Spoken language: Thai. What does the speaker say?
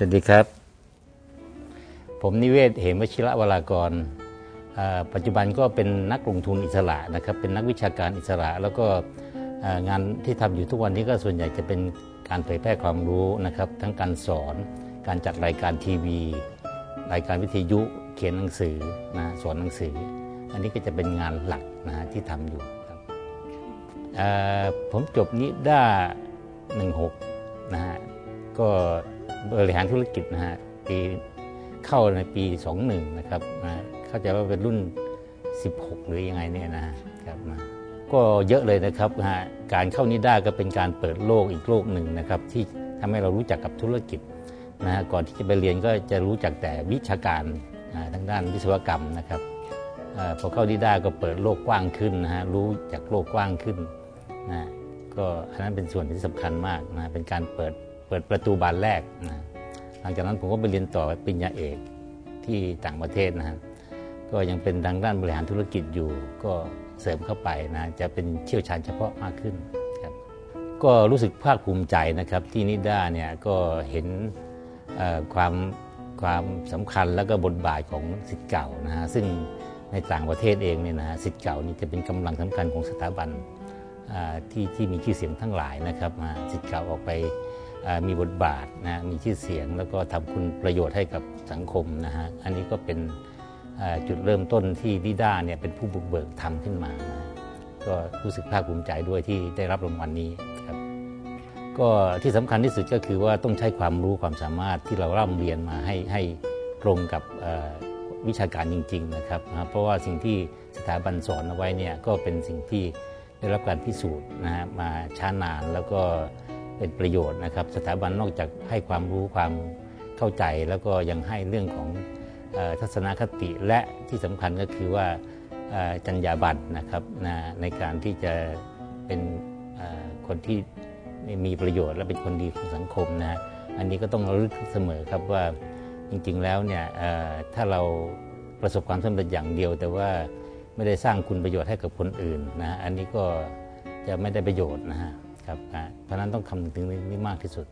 สวัสดีครับ ผมนิเวศเหมวชิระวรากร ปัจจุบันก็เป็นนักลงทุนอิสระนะครับ เป็นนักวิชาการอิสระ แล้วก็งานที่ทำอยู่ทุกวันนี้ก็ส่วนใหญ่จะเป็นการเผยแพร่ความรู้นะครับ ทั้งการสอน การจัดรายการทีวี รายการวิทยุ เขียนหนังสือนะสอนหนังสือ อันนี้ก็จะเป็นงานหลักนะฮะที่ทำอยู่ครับผมจบนิด้า16นะฮะก็บริหารธุรกิจนะฮะปีเข้าในปี 21 นะครับนะเข้าใจว่าเป็นรุ่น 16 หรือยังไงเนี่ยนะครับนะก็เยอะเลยนะครับนะฮะการเข้านิด้าก็เป็นการเปิดโลกอีกโลกหนึ่งนะครับที่ทำให้เรารู้จักกับธุรกิจนะฮะก่อนที่จะไปเรียนก็จะรู้จักแต่วิชาการ ทางด้านวิศวกรรมนะครับพอเข้านิด้าก็เปิดโลกกว้างขึ้นนะฮะรู้จากโลกกว้างขึ้นนะก็อันนั้นเป็นส่วนที่สำคัญมากนะเป็นการเปิดเปิดประตูบานแรกนะหลังจากนั้นผมก็ไปเรียนต่อปริญญาเอกที่ต่างประเทศนะฮะก็ยังเป็นทางด้านบริหารธุรกิจอยู่ก็เสริมเข้าไปนะจะเป็นเชี่ยวชาญเฉพาะมากขึ้นครับก็รู้สึกภาคภูมิใจนะครับที่นิด้าเนี่ยก็เห็นความ ความสำคัญแล้วก็บทบาทของสิทธิ์เก่านะฮะซึ่งในต่างประเทศเองเนี่ยนะฮะสิทธิ์เก่านี่จะเป็นกำลังสำคัญของสถาบันที่ที่มีชื่อเสียงทั้งหลายนะครับสิทธิ์เก่าออกไปมีบทบาทนะมีชื่อเสียงแล้วก็ทำคุณประโยชน์ให้กับสังคมนะฮะอันนี้ก็เป็นจุดเริ่มต้นที่ดิด้าเนี่ยเป็นผู้บุกเบิกทำขึ้นมานะก็รู้สึกภาคภูมิใจด้วยที่ได้รับรางวัลนี้ ก็ที่สำคัญที่สุดก็คือว่าต้องใช้ความรู้ความสามารถที่เราร่ำเรียนมาให้ให้ตรงกับวิชาการจริง ๆ นะครับ เพราะว่าสิ่งที่สถาบันสอนเอาไว้เนี่ยก็เป็นสิ่งที่ได้รับการพิสูจน์นะฮะมาช้านานแล้วก็เป็นประโยชน์นะครับ สถาบันนอกจากให้ความรู้ความเข้าใจแล้วก็ยังให้เรื่องของทัศนคติและที่สำคัญก็คือว่าจรรยาบรรณนะครับนะในการที่จะเป็นคนที่ มีประโยชน์และเป็นคนดีของสังคมนะฮะอันนี้ก็ต้องระลึกเสมอครับว่าจริงๆแล้วเนี่ยถ้าเราประสบความสำเร็จอย่างเดียว แต่ว่าไม่ได้สร้างคุณประโยชน์ให้กับคนอื่นนะฮะอันนี้ก็จะไม่ได้ประโยชน์นะฮะครับเพราะนั้นต้องคำนึงถึงเรื่องนี้มากที่สุด